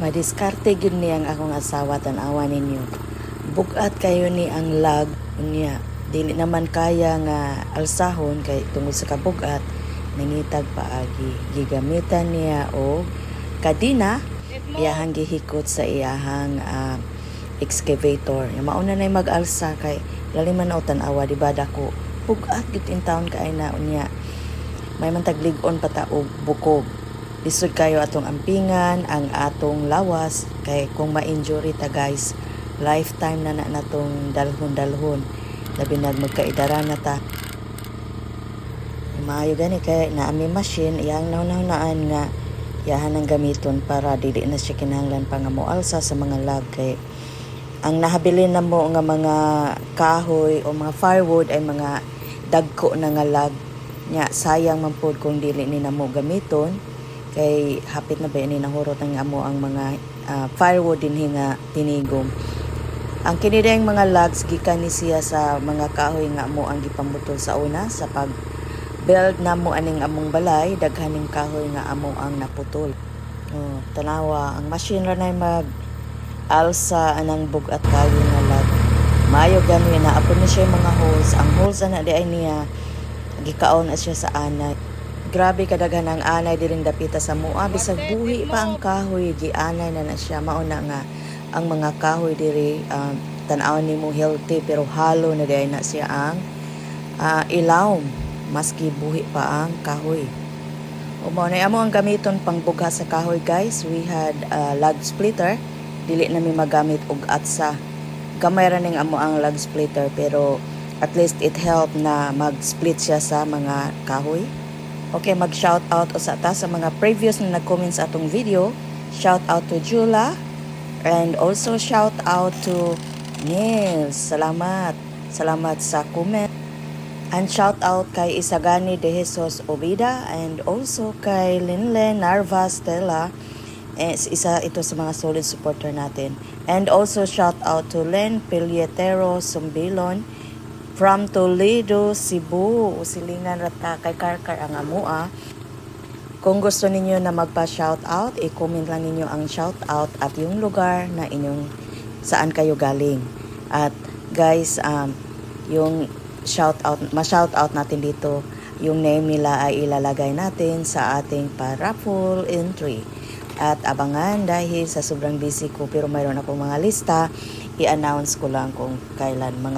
Madiskarte gyud ni ang akong asawa tan-awa ninyo. Bugat kayo ni ang lag niya. Dili naman kaya nga alsahon kay tungod sa kabugat nangitag paagi. Gigamitan niya og kadina iyahang gihikot sa iyahang ah, excavator. Yung mauna na mag-alsa kay lalim man na tan-awa di ba dako. Bugat gyud in town kay na unya. May man tagligon pa ta og bukog. Lisod kayo atong ampingan, ang atong lawas kay kung ma-injury ta guys, lifetime na na natong dalhon-dalhon. Labi na magkaidara na ta. Maayo gani kay na ami machine iyang naunahunaan nga yahan ang gamiton para dili na siya kinahanglan pa nga moalsa sa mga lag kay ang nahabilin na mo nga mga kahoy o mga firewood ay mga dagko na nga lag nya sayang man pod kung dili ni na mo gamiton kay hapit na ba ni nahurot ang amo ang mga ah, firewood dinhi nga tinigom. Ang kinidayang mga logs gikan ni siya sa mga kahoy nga amo ang gipambutol sa una sa pag build na mo aning among balay daghaning kahoy nga amo ang naputol. Oh, tanawa ang machine ra mag alsa anang bugat kayo nga lag mayo gani na apo ni siya mga holes. Ang holes ana di ay niya gikaon na siya sa anay grabe kadaghan ang anay diring dapita sa mua bisag buhi pa ang kahoy gianay na na siya. Mao na nga ang mga kahoy diri um, tan-aw nimo healthy pero halo na di ay na siya ang ah, ilawom maski buhi pa ang kahoy. O mao na amo ang gamiton pang bugha sa kahoy guys. We had a log splitter. Dili na mi magamit og atsa gamay ra ning amo ang log splitter pero at least it help na mag-split siya sa mga kahoy Okay, mag-shout out sa ta sa mga previous na nag-comment sa atong video. Shout out to Jula and also shout out to Nils. Salamat. Salamat sa comment. And shout out kay Isagani De Jesus Obida and also kay Linlen Narva Stella. Eh, isa ito sa mga solid supporter natin. And also shout out to Len Pilietero Sumbilon from Toledo, Cebu. Silingan rata kay Karkar ang amua. Kung gusto ninyo na magpa-shout out, i-comment lang ninyo ang shout out at yung lugar na inyong saan kayo galing. At guys, um, yung shout out, ma-shout out natin dito, yung name nila ay ilalagay natin sa ating para-full entry. At abangan dahil sa sobrang busy ko pero mayroon akong mga lista, i-announce ko lang kung kailan mga